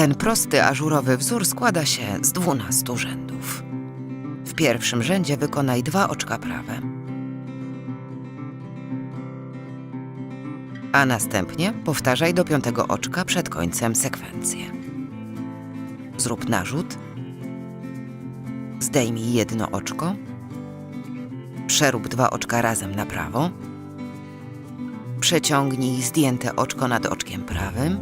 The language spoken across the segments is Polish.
Ten prosty ażurowy wzór składa się z 12 rzędów. W pierwszym rzędzie wykonaj dwa oczka prawe. A następnie powtarzaj do piątego oczka przed końcem sekwencję. Zrób narzut. Zdejmij jedno oczko. Przerób dwa oczka razem na prawo. Przeciągnij zdjęte oczko nad oczkiem prawym.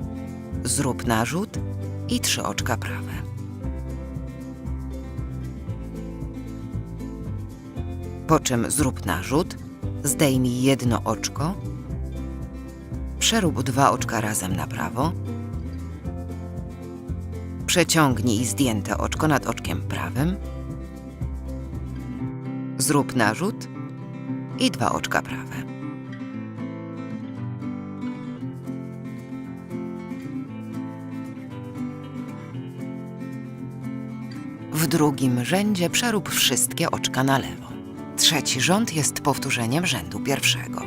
Zrób narzut i trzy oczka prawe. Po czym zrób narzut, zdejmij jedno oczko, przerób dwa oczka razem na prawo, przeciągnij zdjęte oczko nad oczkiem prawym, zrób narzut i dwa oczka prawe. W drugim rzędzie przerób wszystkie oczka na lewo. Trzeci rząd jest powtórzeniem rzędu pierwszego.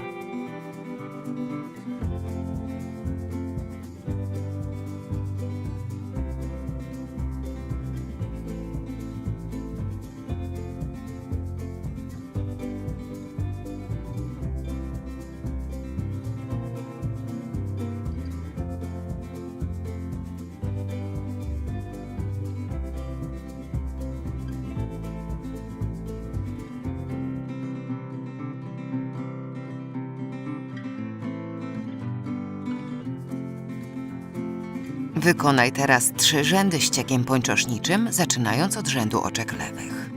Wykonaj teraz trzy rzędy ściegiem pończoszniczym, zaczynając od rzędu oczek lewych.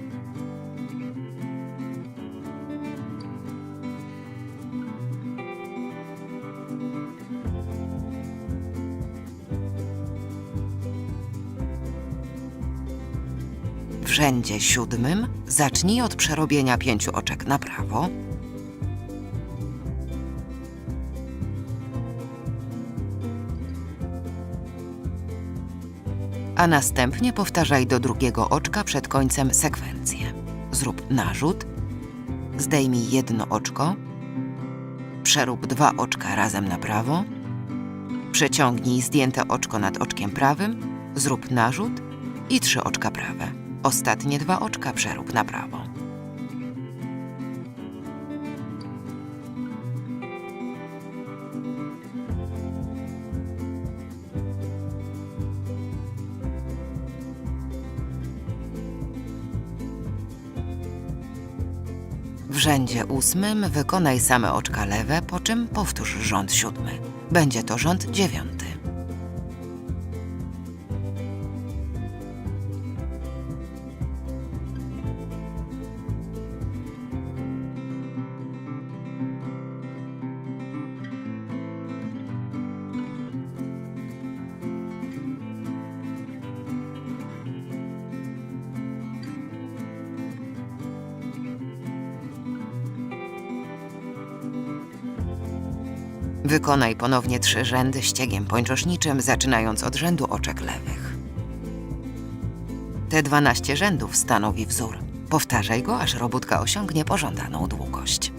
W rzędzie siódmym zacznij od przerobienia pięciu oczek na prawo, a następnie powtarzaj do drugiego oczka przed końcem sekwencję. Zrób narzut, zdejmij jedno oczko, przerób dwa oczka razem na prawo, przeciągnij zdjęte oczko nad oczkiem prawym, zrób narzut i trzy oczka prawe. Ostatnie dwa oczka przerób na prawo. W rzędzie ósmym wykonaj same oczka lewe, po czym powtórz rząd siódmy. Będzie to rząd dziewiąty. Wykonaj ponownie trzy rzędy ściegiem pończoszniczym, zaczynając od rzędu oczek lewych. Te 12 rzędów stanowi wzór. Powtarzaj go, aż robótka osiągnie pożądaną długość.